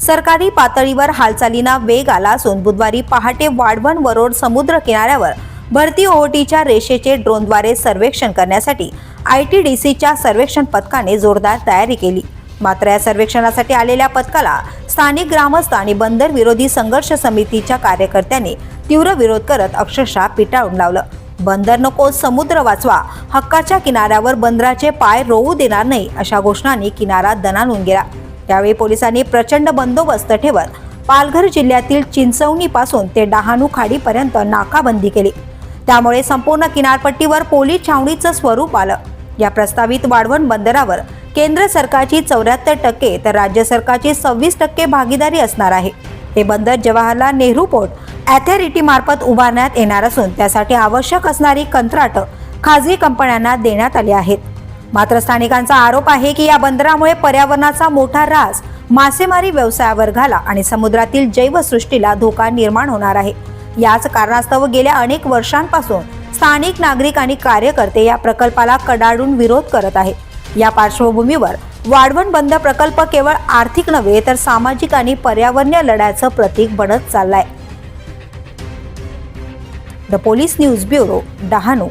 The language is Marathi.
सरकारी पातळीवर हालचालींना वेग आला असून बुधवारी पहाटे वाढवण वरोड समुद्र किनाऱ्यावर भरती ओहोटीच्या रेषेचे ड्रोनद्वारे सर्वेक्षण करण्यासाठी आय टी डी सीच्या सर्वेक्षण पथकाने जोरदार तयारी केली. मात्र या सर्वेक्षणासाठी आलेल्या पथकाला स्थानिक ग्रामस्थ आणि बंदर विरोधी संघर्ष समितीच्या कार्यकर्त्यांनी तीव्र विरोध करत अक्षरशः पिटाळून लावलं. बंदर नको समुद्र वाचवा हक्काच्या किनाऱ्यावर बंदराचे पाय रोवू देणार नाही अशा घोषणांनी किनारा दणानून गेला. त्यावेळी पोलिसांनी प्रचंड बंदोबस्त ठेवत पालघर जिल्ह्यातील चिंचवणी पासून ते डहाणू खाडीपर्यंत नाकाबंदी केली. त्यामुळे संपूर्ण किनारपट्टीवर पोलीस छावणीचं स्वरूप आलं. या प्रस्तावित वाढवण बंदरावर केंद्र सरकारची चौऱ्याहत्तर टक्के तर राज्य सरकारची सव्वीस टक्के भागीदारी असणार आहे. हे बंदर जवाहरलाल नेहरू पोर्ट अथॉरिटी मार्फत उभारण्यात येणार असून त्यासाठी आवश्यक असणारी कंत्राटं खाजगी कंपन्यांना देण्यात आली आहेत. मात्र स्थानिकांचा आरोप आहे की या बंदरामुळे पर्यावरणाचा मोठा ऱ्हास मासेमारी व्यवसायावर घाला आणि समुद्रातील जैवसृष्टीला धोका निर्माण होणार आहे. याच कारणास्तव गेल्या अनेक वर्षांपासून स्थानिक नागरिक आणि कार्यकर्ते या प्रकल्पाला कडाडून विरोध करत आहेत. या पार्श्वभूमीवर वाढवण बंद प्रकल्प केवळ आर्थिक नव्हे तर सामाजिक आणि पर्यावरणीय लढ्याचं प्रतीक बनत चाललाय. The police news bureau Dahanu